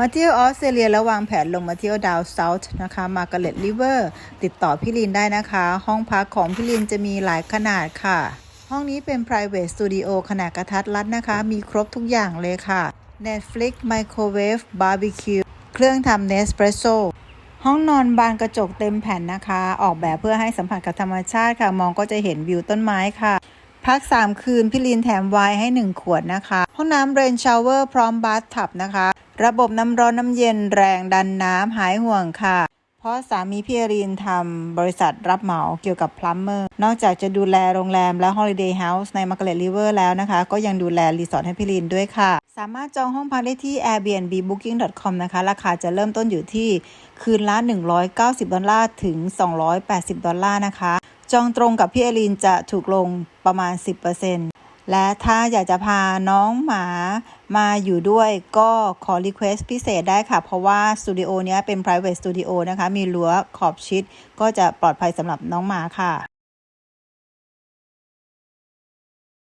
มาเที่ยวออสเตรเลียแล้ววางแผนลงมาเที่ยวดาวเซาท์นะคะมาร์กาเร็ตริเวอร์ติดต่อพี่ลินได้นะคะ ห้องพักของพี่ลินจะมีหลายขนาดค่ะ ห้องนี้เป็น private studio ขนาดกระทัดรัดนะคะ มีครบทุกอย่างเลยค่ะ Netflix Microwave Barbecue เครื่องทำ Nespresso ห้องนอนบานกระจกเต็มแผ่นนะคะ ออกแบบเพื่อให้สัมผัสกับธรรมชาติค่ะ มองก็จะเห็นวิวต้นไม้ค่ะ พัก 3 คืนพี่ลินแถมไวน์ให้ 1 ขวดนะคะ ห้องน้ำเรนชาวเวอร์พร้อมบาร์ทับนะคะ ระบบน้ำร้อนน้ำเย็นแรงดันน้ำหายห่วงค่ะ เพราะสามีพี่ลินทำบริษัทรับเหมาเกี่ยวกับพลัมเมอร์ นอกจากจะดูแลโรงแรมและฮอลิเดย์เฮาส์ในมาร์กเร็ตริเวอร์แล้วนะคะ ก็ยังดูแลรีสอร์ทให้พี่ลินด้วยค่ะ สามารถจองห้องพักได้ที่ airbnb booking.com นะคะ ราคาจะเริ่มต้นอยู่ที่คืนละ 190 ดอลลาร์ถึง 280 ดอลลาร์นะคะ จองตรงกับพี่เอลินจะถูกลงประมาณ 10%และถ้าอยากจะพาน้องหมามาอยู่ด้วยก็ขอรีเควสพิเศษได้ค่ะ เพราะว่าสตูดิโอนี้เป็น private studio นะคะ มีรั้วขอบชิด ก็จะปลอดภัยสำหรับน้องหมาค่ะ